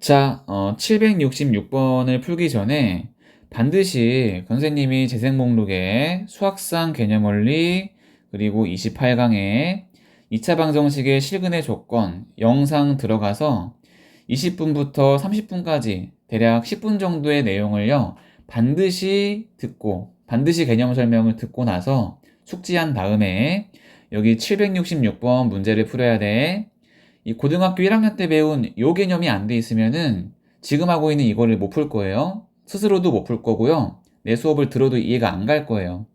자, 어, 766번을 풀기 전에 반드시 선생님이 재생 목록에 수학상 개념 원리 그리고 28강에 2차 방정식의 실근의 조건 영상 들어가서 20분부터 30분까지 대략 10분 정도의 내용을요. 반드시 듣고 반드시 개념 설명을 듣고 나서 숙지한 다음에 여기 766번 문제를 풀어야 돼. 이 고등학교 1학년 때 배운 요 개념이 안 돼 있으면은 지금 하고 있는 이거를 못 풀 거예요. 스스로도 못 풀 거고요. 내 수업을 들어도 이해가 안 갈 거예요.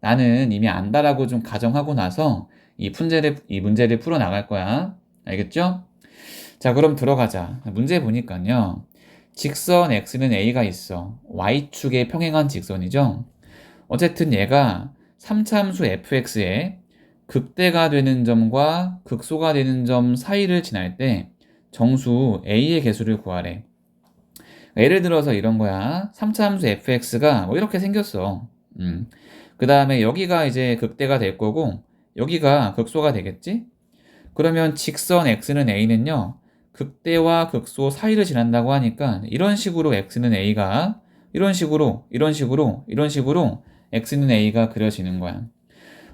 나는 이미 안다라고 좀 가정하고 나서 이 문제를, 이 문제를 풀어 나갈 거야. 알겠죠? 자, 그럼 들어가자. 문제 보니까요. 직선 x는 a가 있어. y축의 평행한 직선이죠. 어쨌든 얘가 3차함수 fx에 극대가 되는 점과 극소가 되는 점 사이를 지날 때 정수 a의 개수를 구하래. 예를 들어서 이런 거야. 3차 함수 fx가 뭐 이렇게 생겼어. 음. 그 다음에 여기가 이제 극대가 될 거고 여기가 극소가 되겠지? 그러면 직선 x는 a는요. 극대와 극소 사이를 지난다고 하니까 이런 식으로 x는 a가 이런 식으로 이런 식으로 이런 식으로 x는 a가 그려지는 거야.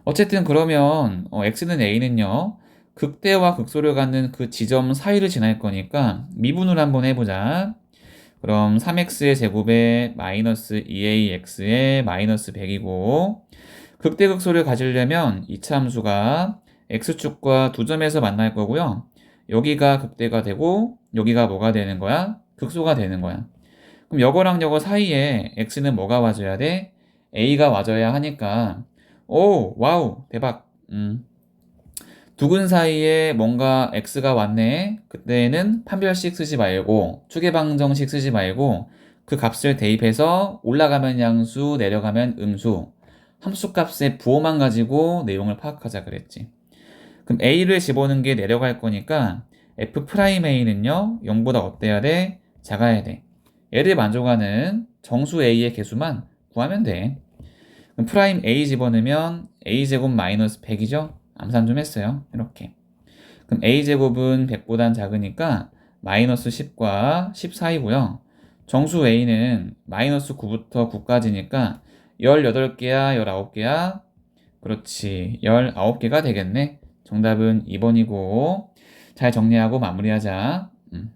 어쨌든 그러면 어, x는 a는요. 극대와 극소를 갖는 그 지점 사이를 지날 거니까 미분을 한번 해보자. 그럼 3x의 제곱에 마이너스 2ax의 마이너스 100이고 극대극소를 가지려면 이차 함수가 x축과 두 점에서 만날 거고요. 여기가 극대가 되고 여기가 뭐가 되는 거야? 극소가 되는 거야. 그럼 여거랑 여거 사이에 x는 뭐가 와줘야 돼? a가 와줘야 하니까 오 와우 대박 음. 두근 사이에 뭔가 x가 왔네. 그때는 판별식 쓰지 말고 추계방정식 쓰지 말고 그 값을 대입해서 올라가면 양수, 내려가면 음수, 함수 값의 부호만 가지고 내용을 파악하자 그랬지. 그럼 a를 집어넣는 게 내려갈 거니까 f 프라임 a는요 0보다 어때야 돼? 작아야 돼. 얘를 만족하는 정수 a의 개수만 구하면 돼. 프라임 a 집어넣으면 a 제곱 마이너스 100이죠? 암산 좀 했어요. 이렇게. 그럼 a제곱은 100보단 작으니까 마이너스 10과 10 사이고요. 정수 a는 마이너스 9부터 9까지니까 18개야, 19개야? 그렇지. 19개가 되겠네. 정답은 2번이고 잘 정리하고 마무리하자. 음.